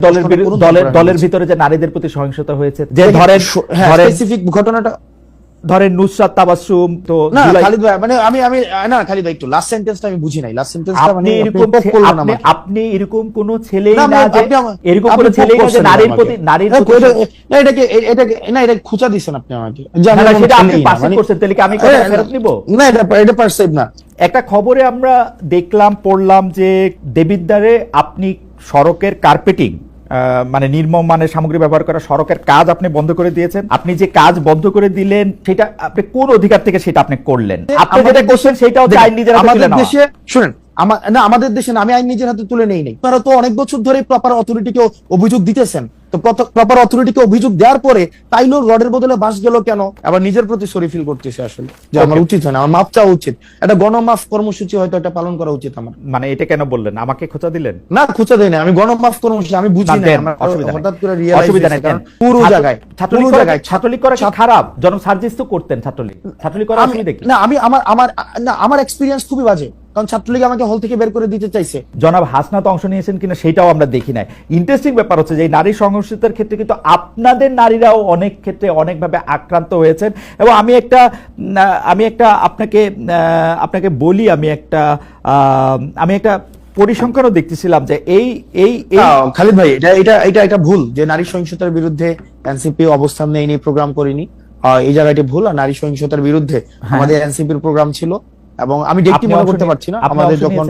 দলের দলের দলের ভিতরে যে নারীদের প্রতি সহিংসতা হয়েছে যে ধরেন স- হ্যাঁ, ঘটনাটা ধরেন নুসরাত তাবাসসুম তো না খালিদ ভাই মানে আমি আমি না খালিদ ভাই একটু লাস্ট সেন্টেন্সটা আমি বুঝি নাই। লাস্ট সেন্টেন্সটা মানে এরকম করলেন আপনি আপনি এরকম কোন ছেলেই না, না যে এরকম কোন ছেলেই না যে নারীর প্রতি নারীর না, প্রতি না, এটাকে এটাকে না এটা খুঁচা দিছেন আপনি আমাকে। না, সেটা আপনি না, মানে- করছেন, তাহলে কি আমি কথা ফেরত নিব? না এটা এটা পারসেভ না। একটা খবরে আমরা দেখলাম পড়লাম যে দেবিদ্বারে আপনি সড়কের কার্পেটিং মানে নির্মম মানের সামগ্রী ব্যবহার করা সড়কের কাজ আপনি বন্ধ করে দিয়েছেন। আপনি যে কাজ বন্ধ করে দিলেন সেটা আপনি কোন অধিকার থেকে সেটা আপনি করলেন? আপনি যেটা করছেন দেশে- সেটা হচ্ছে দেখেন, আইন নিজের আমাদের দেশে শুনেন। আমার না আমাদের দেশে আমি আইন নিজের হাতে তুলে নেই নাই। আপনারা তো অনেক বছর ধরে প্রপার অথরিটিকে অভিযোগ দিতেছেন। তো প্রপার অথরিটিকে অভিযোগ দেওয়ার পরে তাইলো রডের বদলে বাস গেল কেন? আবার নিজের প্রতি সরি ফিল করতেছে আসলে। যে আমার উচিত হয় না আমার মাপ চাওয়া উচিত। একটা গণমাফ কর্মসূচি হয়তো এটা পালন করা উচিত আমার। মানে এটা কেন বললেন? আমাকে খোঁচা দিলেন? না খুঁজে দেয় না আমি গণমাফ কর্মসূচি আমি বুঝি না, হঠাৎ করে রিয়েলাইজ অসুবিধা নেই। পুরো জায়গায় ছাত্রলীগ পুরো জায়গায় ছাত্রলীগ করা খারাপ? জনম সার্জিস তো করতেন ছাত্রলীগ। ছাত্রলীগ করা আমি- দেখি না আমি আমার আমার না আমার এক্সপিরিয়েন্স খুবই বাজে। কারণ ছাত্রলীগ আমাকে হল থেকে বের করে দিতে চাইছে। জনাব হাসনাত অংশ নিয়েছেন কিনা সেটাও আমরা দেখি নাই। ইন্টারেস্টিং ব্যাপার হচ্ছে যে নারী সংঘর্ষিতার ক্ষেত্রে কিন্তু আপনাদের নারীরাও অনেক ক্ষেত্রে অনেকভাবে আক্রান্ত হয়েছেন। এবং আমি একটা আমি একটা আপনাকে আপনাকে বলি আমি একটা আমি একটা পরিসংখ্যানও দেখতেছিলাম যে এই এই খালিদ ভাই এটা এটা এটা এটা ভুল যে নারী সহিংসতার বিরুদ্ধে এনসিপি অবস্থান নেয়নি প্রোগ্রাম করিনি। এই জায়গাটি ভুল আর নারী সহিংসতার বিরুদ্ধে আমাদের এনসিপির প্রোগ্রাম ছিল। এবং আমি ডেটটি মনে করতে পারছি না। আমাদের যখন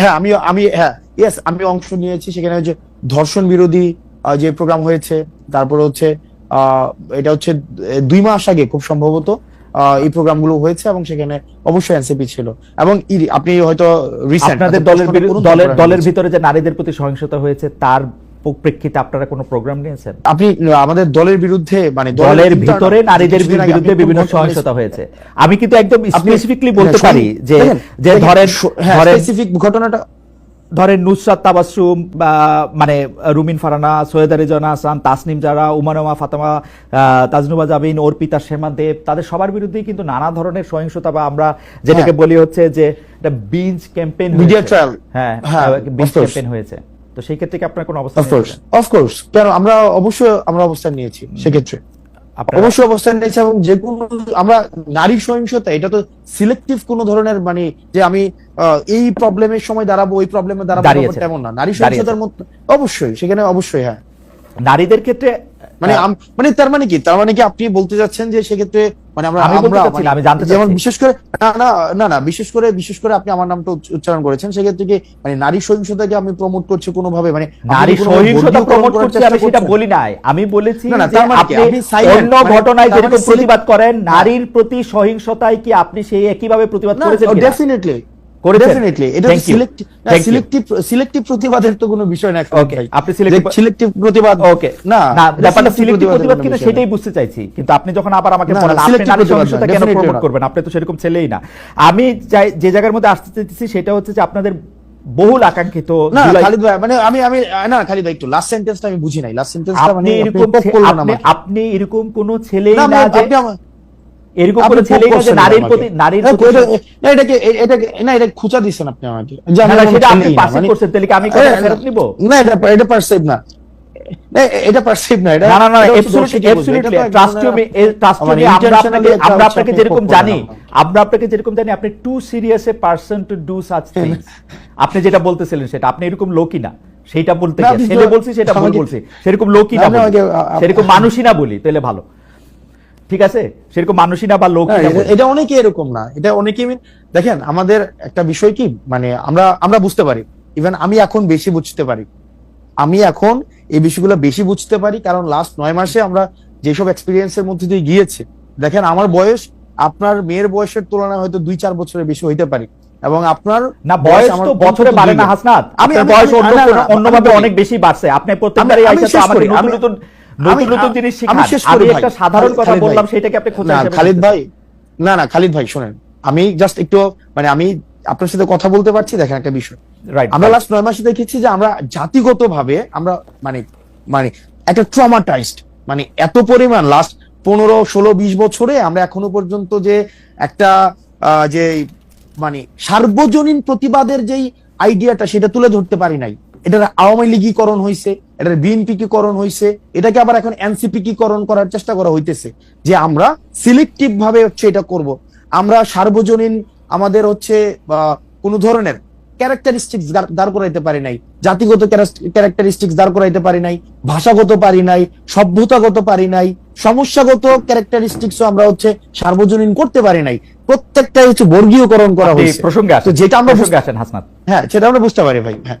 হ্যাঁ আমি আমি হ্যাঁ ইয়েস আমি অংশ নিয়েছি। সেখানে যে ধর্ষণ বিরোধী যে প্রোগ্রাম হয়েছে তারপর হচ্ছে আহ, এটা হচ্ছে দুই মাস আগে খুব সম্ভবত আহ, এই প্রোগ্রামগুলো হয়েছে এবং সেখানে অবশ্যই এনসিপি ছিল। এবং আপনি হয়তো রিসেন্ট আপনাদের দলের দলের ভিতরে যে নারীদের প্রতি সহিংসতা হয়েছে তার প্রেক্ষিতে আপনারা কোনো প্রোগ্রাম নিয়েছেন আপনি আমাদের দলের বিরুদ্ধে মানে দলের ভিতরে নারীদের বিরুদ্ধে বিভিন্ন সহিংসতা হয়েছে আমি কিন্তু একদম স্পেসিফিকলি বলতে হ্যাঁ, পারি যে যে ধরেন স- হ্যাঁ, ঘটনাটা ধরেন নুসরাত তাবাসসুম বা মানে রুমিন ফারানা সৈয়দা রেজনা হাসান তাসনিম যারা উমানমা ফাতেমা তাজনুবা জাবিন অর্পিতা শেমা দেব তাদের সবার বিরুদ্ধেই কিন্তু নানা ধরনের সহিংসতা বা আমরা যেটাকে হ্যাঁ। বলি হচ্ছে যে একটা বিঞ্জ ক্যাম্পেইন Media trial। হ্যাঁ বিঞ্জ. ক্যাম্পেইন হয়েছে তো সেই ক্ষেত্রে কি আপনার কোনো অবস্থা অফকোর্স অফকোর্স কারণ কেন আমরা অবশ্যই আমরা অবস্থান নিয়েছি সেক্ষেত্রে। অবশ্যই অবস্থান নিয়েছি এবং যে কোনো আমরা নারী সহিংসতা এটা তো সিলেক্টিভ কোন ধরনের মানে যে আমি এই প্রবলেমের সময় দাঁড়াবো ওই প্রবলেমে দাঁড়াবো। তেমন না। নারী সহিংসতার মধ্যে অবশ্যই সেখানে অবশ্যই হ্যাঁ। নারীদের ক্ষেত্রে মানে আম- মানে তার মানে কি তার মানে কি আপনি বলতে যাচ্ছেন যে সেক্ষেত্রে মানে আমরা আমি আমরা মানে আমি জানতে যেমন। বিশেষ করে না না না না বিশেষ করে বিশেষ করে আপনি আমার নামটা উচ্চারণ করেছেন সেক্ষেত্রে কি মানে নারী সহিংসতাকে আমি প্রমোট করছি মানে আপনি নারী সহিংসতা প্রমোট করছি আমি সেটা বলি নাই আমি বলেছি মানে? আপনি অন্য মানে ঘটনায় মানে যেরকম প্রতিবাদ করেন নারীর প্রতি সহিংসতায় কি আপনি সেই একইভাবে প্রতিবাদ করেছেন কিনা? ডেফিনেটলি করেছেন? ডেফিনেটলি এটা সিলেক্টিভ সিলেক্টিভ সিলেক্টিভ প্রতিবাদের তো কোনো বিষয় না Okay, আপনি সিলেক্টিভ প্রতিবাদ ওকে না না ব্যাপারটা সিলেক্টিভ প্রতিবাদ কিনা সেটাই বুঝতে চাইছি। কিন্তু আপনি যখন আবার আমাকে বলেন আপনি নারী সহিংসতা কেন প্রমোট করবেন? আপনি তো সেরকম ছেলেই না। আমি যে জায়গার মধ্যে আসতে চাইতেছি সেটা হচ্ছে যে আপনাদের বহুল আকাঙ্ক্ষিত না জুলাই- খালিদ ভাই মানে আমি আমি না খালিদ ভাই একটু লাস্ট সেন্টেন্সটা আমি বুঝি নাই। লাস্ট সেন্টেন্সটা মানে আপনি এরকম আপনি এরকম কোন ছেলেই না, যে এরকম আপনি কোন poke ছেলেই না যে করছেন নারীর প্রতি নারীর না, প্রতি এটা- না, এটাকে এটাকে না এটা খুঁচা দিচ্ছেন আপনি আমাকে। না, না, সেটা আপনি ছেলেই না, পাশে করছেন, তাহলে কি আমি কথা ফেরত নিব? না এটা এটা পারসিভ না। না, এটা পারসিভ না এটা না না না এটা হচ্ছে absolutely, দর্শকই বুঝবে। absolutely, এটা তো এক trust you ধরনের- me, এ- trust you আমার me, আমরা আপনাকে- আমরা আপনাকে যেরকম জানি আমরা আপনাকে যেরকম জানি আপনি too serious a person to do such things আপনি যেটা বলতেছিলেন সেটা আপনি এরকম লোকই না সেটা বলতে গিয়ে ছেলে বলছি সেটা ভুল বলছি সেরকম লোকই না, সেরকম মানুষই না বলি তাহলে ভালো। ঠিক আছে? সেরকম মানুষই না বা লোক এটা- এটা অনেকে এরকম না। এটা অনেকে দেখেন আমাদের একটা বিষয় কি মানে আমরা আমরা বুঝতে পারি। ইভেন আমি এখন বেশি বুঝতে পারি। আমি এখন এই বিষয়গুলো বেশি বুঝতে পারি কারণ লাস্ট নয় মাসে আমরা যেসব এক্সপিরিয়েন্সের মধ্যে দিয়ে গিয়েছি দেখেন আমার বয়স আপনার মেয়ের বয়সের তুলনায় হয়তো দুই চার বছরের বেশি হইতে পারি। এবং আপনার না বয়স আমার তো বছরে বাড়ে না। হাসনাত। আপনার বয়স অন্য অন্যভাবে অনেক বেশি বাড়ছে। আপনি প্রত্যেকবারই আইসা তো আমাকে নতুন নতুন নতুন নতুন জিনিস শিখান। আমি একটা সাধারণ কথা বললাম সেটাকে আপনি খোঁচা না খালিদ ভাই না না খালিদ ভাই শোনেন। আমি জাস্ট একটু মানে আমি আপনার সাথে কথা বলতে পারছি দেখেন একটা বিষয়। আমরা লাস্ট নয় মাসে দেখেছি যে আমরা জাতিগত ভাবে আমরা মানে মানে একটা ট্রমাটাইজড মানে এত পরিমাণ লাস্ট পনেরো ষোলো বিশ বছরে আমরা এখনও পর্যন্ত যে একটা যে মানে সার্বজনীন প্রতিবাদের যেই আইডিয়াটা সেটা তুলে ধরতে পারি নাই। এটার আওয়ামী লীগীকরণ হয়েছে এটার বিএনপিকীকরণ হয়েছে এটাকে আবার এখন এনসিপিকীকরণ করার চেষ্টা করা হইতেছে যে আমরা সিলেক্টিভ ভাবে হচ্ছে এটা করব। আমরা সার্বজনীন আমাদের হচ্ছে কোনো ধরনের ক্যারেক্টারিস্টিক্স দাঁড় করাইতে পারি নাই জাতিগত ক্যারেক্টারিস্টিক্স দাঁড় করাইতে পারি নাই ভাষাগত পারি নাই সভ্যতাগত পারি নাই সমস্যাগত ক্যারেক্টারিস্টিক্সও আমরা হচ্ছে সার্বজনীন করতে পারি নাই প্রত্যেকটাই হচ্ছে বর্গীয়করণ করা হয়েছে প্রসঙ্গে আসেন যেটা আমরা বুঝতে আসেন হাসনাত। হ্যাঁ সেটা আমরা বুঝতে পারি ভাই হ্যাঁ।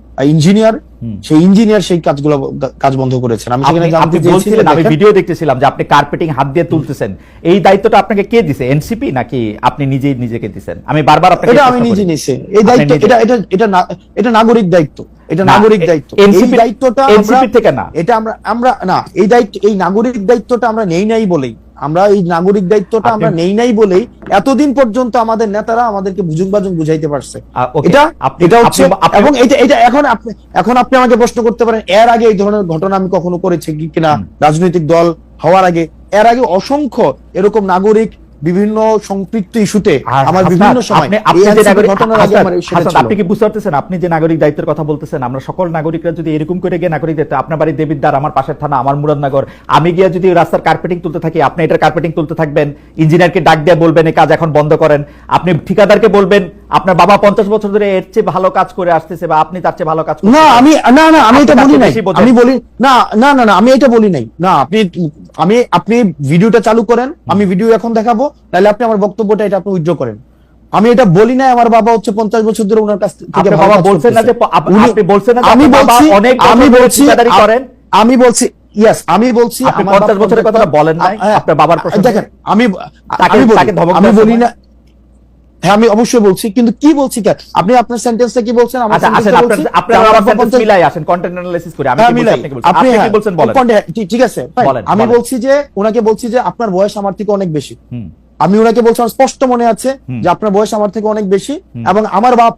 ইঞ্জিনিয়ার সেই ইঞ্জিনিয়ার সেই কাজগুলো কাজ বন্ধ করেছেন। আমি সেখানে জানতে আপনি চেয়েছি যে বলছিলেন আমি ভিডিও দেখতেছিলাম যে আপনি কার্পেটিং হাত দিয়ে তুলতেছেন। এই দায়িত্বটা আপনাকে কে দিছে এনসিপি নাকি আপনি নিজেই নিজেকে দিছেন? আমি বারবার আপনাকে এটা আমি নিজে। নিছি এই দায়িত্ব এটা এটা এটা এটা নাগরিক দায়িত্ব। এটা নাগরিক দায়িত্ব। এই দায়িত্বটা NCP থেকে না। এটা আমরা আমরা না এই দায়িত্ব এই নাগরিক দায়িত্বটা আমরা নেই নাই বলেই। আমরা এই নাগরিক দায়িত্বটা আমরা নেই নাই বলেই এতদিন পর্যন্ত আমাদের নেতারা আমাদেরকে বুঝুং বাজুং বুঝাইতে পারছে। এটা এটা হচ্ছে এবং এটা এটা এখন আপনি এখন আপনি আমাকে প্রশ্ন করতে পারেন এর আগে এই ধরনের ঘটনা আমি কখনো করেছি কি কিনা রাজনৈতিক দল হওয়ার আগে? এর আগে অসংখ্য এরকম নাগরিক বিভিন্ন সংক্ষিপ্ত ইস্যুতে আমার বিভিন্ন সময় সেটা হাসনাত, আপনি কি বুঝতে পারতেছেন? আপনি যে নাগরিক দায়িত্বের কথা বলতেছেন আমরা সকল নাগরিকরা যদি এরকম করে গিয়ে নাগরিক দায়িত্ব আপনার বাড়ি দেবিদ্বার আমার পাশের থানা আমার মুরাদনগর আমি গিয়ে যদি রাস্তার কার্পেটিং তুলতে থাকি আপনি এটার কার্পেটিং তুলতে থাকবেন ইঞ্জিনিয়ারকে ডাক দিয়ে বলবেন এই কাজ এখন বন্ধ করেন আপনি ঠিকাদারকে বলবেন আপনার বাবা পঞ্চাশ বছর ধরে এর চেয়ে ভালো কাজ করে আসতেছে বা আপনি তার চেয়ে ভালো কাজ না আমি না না আমি এটা বলি নাই। আমি বলি না না না না আমি এটা বলি নাই। না আপনি আমি আপনি ভিডিওটা চালু করেন আমি ভিডিও এখন দেখাবো তাহলে আপনি আমার বক্তব্যটা এটা আপনি উইথড্র করেন। আমি এটা বলি নাই আমার বাবা হচ্ছে পঞ্চাশ বছর ধরে ওনার কাছ থেকে বাবা বলছেন না যে আপনি বলছেন না আমি বলছি অনেক আমি বলছি করেন। আমি বলছি ইয়েস আমি বলছি আপনি আমার 50 বছরের কথা বলেন নাই? হ্যাঁ, আপনার বাবার প্রসঙ্গে? দেখেন আমি আমি বলি-? না হ্যাঁ আমি অবশ্যই বলছি কিন্তু কি বলছি? আপনি আপনার সেন্টেন্সটা কি বলছেন? আমার আচ্ছা আসেন যে আমার পঞ্চাশ- মিলাই আসেন কন্টেন্ট অ্যানালাইসিস করে। আমি হ্যাঁ, কি বলছি। আপনি কি বলছেন? আপনি আপনি হ্যাঁ, বলেন। ঠিক- ঠিক আছে। আমি বলছি যে ওনাকে বলছি যে আপনার বয়স আমার থেকে অনেক বেশি। আমি ওনাকে বলছি আমার স্পষ্ট মনে আছে যে আপনার বয়স আমার থেকে অনেক বেশি এবং আমার বাপ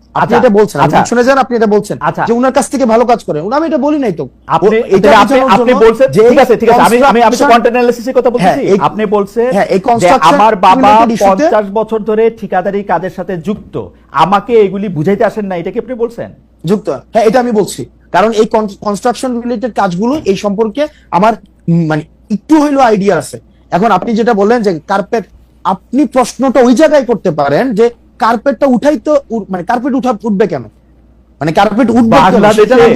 আপনি আচ্ছা, এটা বলছেন আচ্ছা। শুনে যান আপনি এটা বলছেন। আচ্ছা। যে ওনার কাছ থেকে ভালো কাজ করে আমি এটা বলি নাই তো। আপনি আপনি আপনি বলছেন ঠিক আছে ঠিক আছে। আমি আমি আমি তো construction- কন্টেন্ট অ্যানালাইসিসের কথা বলতেছি। হ্যাঁ, আপনি বলছেন হ্যাঁ, যে আমার বাবা related issue তে- 50 বছর ধরে ঠিকাদারি কাজের সাথে যুক্ত। আমাকে এগুলি বুঝাইতে আসেন না এটা কি আপনি বলছেন? যুক্ত। হ্যাঁ এটা আমি বলছি। কারণ এই কনস্ট্রাকশন রিলেটেড কাজগুলো এই সম্পর্কে আমার মানে একটু হইলেও আইডিয়া আছে। এখন আপনি যেটা বললেন যে কার্পেট আপনি প্রশ্নটা ওই জায়গায় করতে পারেন যে কার্পেটটা উঠাই তো মানে কার্পেট উঠা উঠবে কেন? মানে কার্পেট উঠবে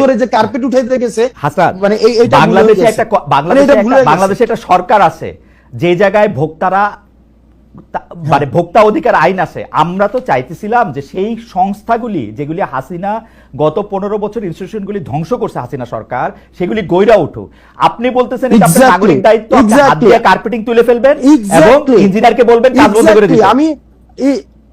ধরে যে কার্পেট উঠাইতে গেছে হাসান মানে এই হয়ে বাংলাদেশে একটা মানে বাংলাদেশে বাংলাদেশে একটা সরকার আছে যে জায়গায় ভোক্তারা মানে ভোক্তা অধিকার আইন আছে। আমরা তো চাইতেছিলাম যে সেই সংস্থাগুলি যেগুলি হাসিনা গত পনেরো বছর ইনস্টিটিউশনগুলি ধ্বংস করছে হাসিনা সরকার সেগুলি গইরা উঠুক। আপনি বলতেছেন এটা আপনার নাগরিক দায়িত্ব আপনি হাত দিয়ে কার্পেটিং তুলে ফেলবেন এবং. ইঞ্জিনিয়ারকে বলবেন কাজ বন্ধ করে দিতে আমি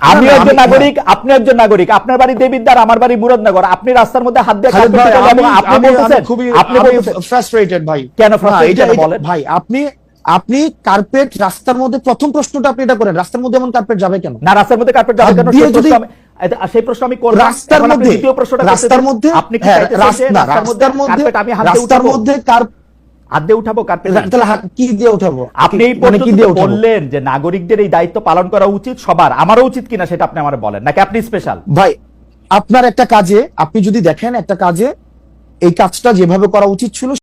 আমি একজন নাগরিক আপনি একজন নাগরিক। আপনার বাড়ি দেবিদ্বার আমার বাড়ি মুরাদনগর। আপনি রাস্তার মধ্যে হাত দিয়ে কার্পেট আপনি বলতেছেন আপনি frustrated ভাই। কেন এটা- বলেন? ভাই আপনি আপনি কার্পেট রাস্তার মধ্যে প্রথম প্রশ্নটা আপনি এটা করেন রাস্তার মধ্যে এমন কার্পেট যাবে কেন? না রাস্তার মধ্যে কার্পেট যাবে কেন? সেই প্রশ্ন যদি- আমি- এটা- সেই প্রশ্ন আমি করলাম রাস্তার মধ্যে দ্বিতীয় প্রশ্নটা রাস্তার মধ্যে আপনি হ্যাঁ, রাস্তার মধ্যে কার্পেট আমি হাত রাস্তার মধ্যে কার হাত দিয়ে উঠাবো কার্পেট তাহলে হাত- কি দিয়ে উঠাবো? আপনি এই মানে কি দিয়ে বললেন যে নাগরিকদের এই দায়িত্ব পালন করা উচিত সবার। আমারও উচিত কিনা সেটা আপনি আমার বলেন নাকি আপনি স্পেশাল ভাই আপনার একটা কাজে আপনি যদি দেখেন একটা কাজে এই কাজটা যেভাবে করা উচিত ছিল